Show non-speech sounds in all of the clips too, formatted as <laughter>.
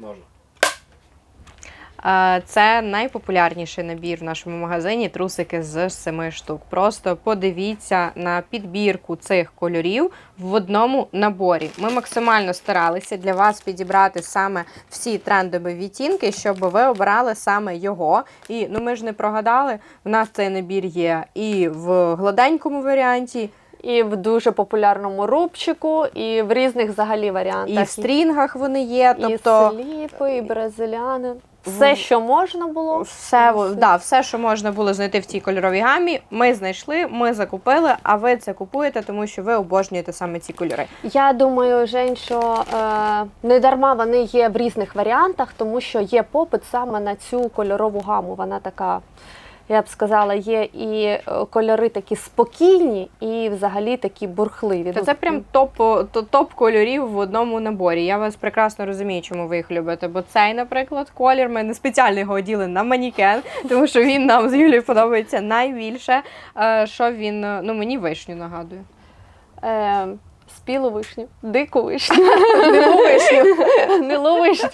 Можна. Це найпопулярніший набір в нашому магазині трусики з семи штук. Просто подивіться на підбірку цих кольорів в одному наборі. Ми максимально старалися для вас підібрати саме всі трендові відтінки, щоб ви обирали саме його. І ну ми ж не прогадали. В нас цей набір є і в гладенькому варіанті, І в дуже популярному рубчику, і в різних взагалі варіантах. і в стрінгах вони є. Тобто і сліпи, і бразиляни. Все, що можна було. Все, да, все, що можна було знайти в цій кольоровій гамі, ми знайшли, ми закупили, а ви це купуєте, тому що ви обожнюєте саме ці кольори. Я думаю, Жень, що е, не дарма вони є в різних варіантах, тому що є попит саме на цю кольорову гаму. Вона така, я б сказала, є і е, кольори такі спокійні, і взагалі такі бурхливі. Та Ну, це прям топ, топ кольорів в одному наборі. Я вас прекрасно розумію, чому ви їх любите. Бо цей, наприклад, колір ми не спеціально його оділи на манікен, <laughs> тому що він нам з Юлією подобається найбільше. Е, Що він е, ну мені вишню нагадує. Спілу вишню, дику вишню, <laughs> Гнилу вишню. <laughs> гнилу вишню.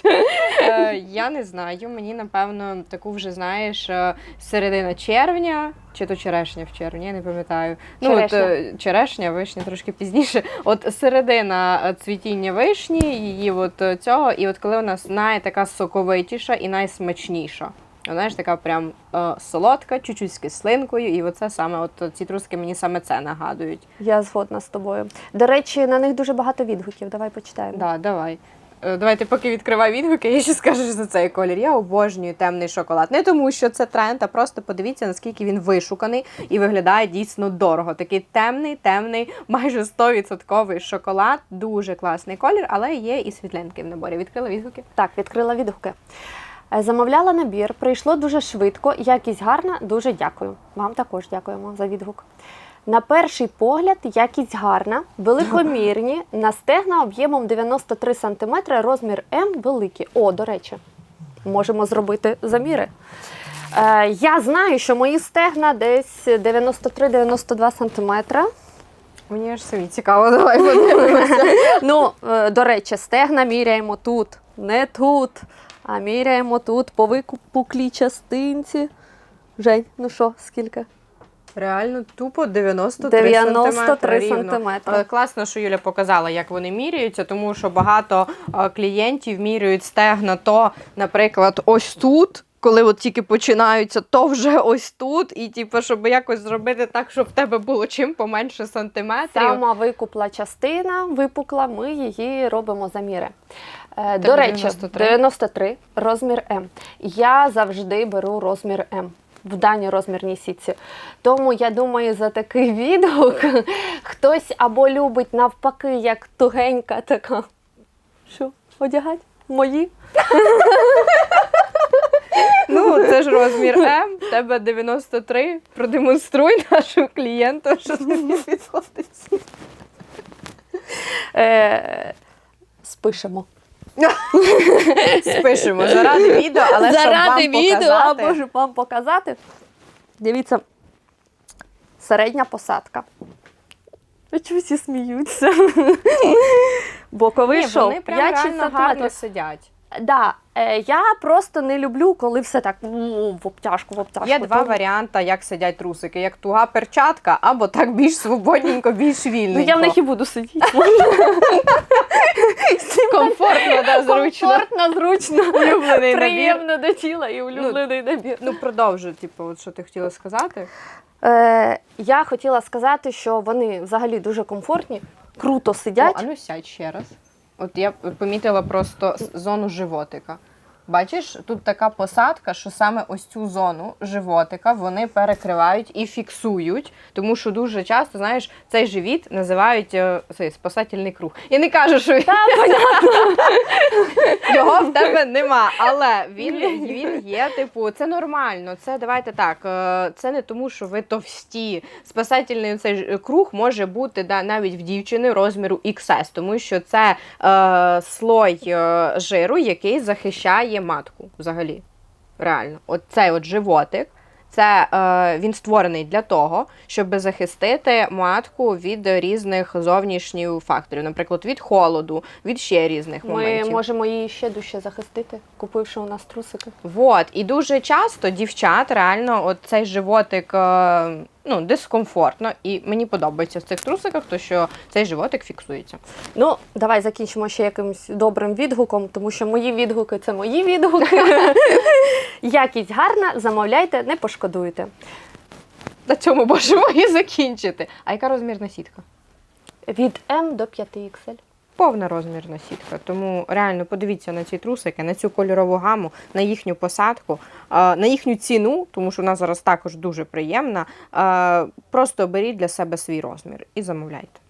Е, Я не знаю. Мені напевно таку вже знаєш е, середина червня. Чи то черешня в червні, я не пам'ятаю. Ну, от, Черешня. е, черешня, вишня трошки пізніше. От середина цвітіння вишні, її от цього, і от коли вона най така соковитіша і найсмачніша. Вона ж така прям е, солодка, чуть-чуть з кислинкою, і оце саме, от ці труски мені саме це нагадують. Я згодна з тобою. До речі, на них дуже багато відгуків. Давай почитаємо. Да, давай. Е, Давайте, поки відкривай відгуки, <laughs> я ще скажу за цей колір. Я обожнюю темний шоколад. Не тому, що це тренд, а просто подивіться, наскільки він вишуканий і виглядає дійсно дорого. Такий темний, темний, майже 100% шоколад. Дуже класний колір, але є і світлинки в наборі. Відкрила відгуки. Так, відкрила відгуки. Е, Замовляла набір, прийшло дуже швидко, якість гарна, дуже дякую. Вам також дякуємо за відгук. На перший погляд, якість гарна, великомірні, <laughs> на стегна об'ємом 93 см, розмір М великий. О, до речі, можемо зробити заміри. Е, я знаю, що мої стегна десь 93-92 см. Мені аж самі цікаво, <laughs> давай подивимося. Ну, е, до речі, стегна міряємо тут, не тут, а міряємо тут по викупуклій частинці. Жень, ну що, скільки? Реально тупо 93, 93 рівно. сантиметри. Але класно, що Юля показала, як вони міряються, тому що багато е, клієнтів міряють стегна то, наприклад, ось тут. Коли от тільки починаються, то вже ось тут, і типу, щоб якось зробити так, щоб в тебе було чим поменше сантиметрів. Сама викупла частина випукла, ми її робимо заміри. Е, До речі, 93? 93 розмір М. Я завжди беру розмір М. В даній розмірній сітці. Тому я думаю, за такий відгук <laughs> хтось або любить навпаки, як тугенька така. Що, одягать? Мої? <laughs> Ну, це ж розмір М, в тебе 93. Продемонструй нашому клієнту, що тобі підходить. Е, спишемо. Спишемо заради відео, але щоб вам відео показати. або щоб вам показати. Дивіться, середня посадка. А чого всі сміються? Боковий Ні, шов. вони прям 5-6 реально гарно сидять. Да, е, я просто не люблю, коли все так в обтяжку, в обтяжку. Є два Тому- варіанти, як сидять трусики: як туга перчатка, або так більш свободненько, більш Ну я в них і буду сидіти. <laughs> комфортно, да, зручно. Комфортно, зручно, Улюблений набір. приємно до тіла і улюблений набір. Ну, продовжуй, типу, от що ти хотіла сказати. Е, я хотіла сказати, що вони взагалі дуже комфортні, круто О, сидять. а ну сядь ще раз. От я помітила просто зону животика. Бачиш, тут така посадка, що саме ось цю зону животика вони перекривають і фіксують, тому що дуже часто, знаєш, цей живіт називають е, цей спасательний круг. Я не кажу, що Та, понятно. <laughs> його в тебе нема, але він, він є, типу, це нормально. Це давайте так. е, Це не тому, що ви товсті. Спасательний цей ж круг може бути да, навіть в дівчини розміру XS, тому що це е, слой е, жиру, який захищає матку взагалі. Реально, от цей от животик. Це е, він створений для того, щоб захистити матку від різних зовнішніх факторів, наприклад, від холоду, від ще різних Ми моментів. можемо її ще дужче захистити, купивши у нас трусики. Вот. І дуже часто дівчат реально от цей животик е, ну, дискомфортно. І мені подобається в цих трусиках, то що цей животик фіксується. Ну, давай закінчимо ще якимось добрим відгуком, тому що мої відгуки це мої відгуки. <laughs> Якість гарна, замовляйте, не пошкодуєте. На цьому можемо і закінчити. А яка розмірна сітка? Від М до 5XL. Повна розмірна сітка. Тому реально подивіться на ці трусики, на цю кольорову гаму, на їхню посадку, на їхню ціну, тому що вона зараз також дуже приємна. Просто беріть для себе свій розмір і замовляйте.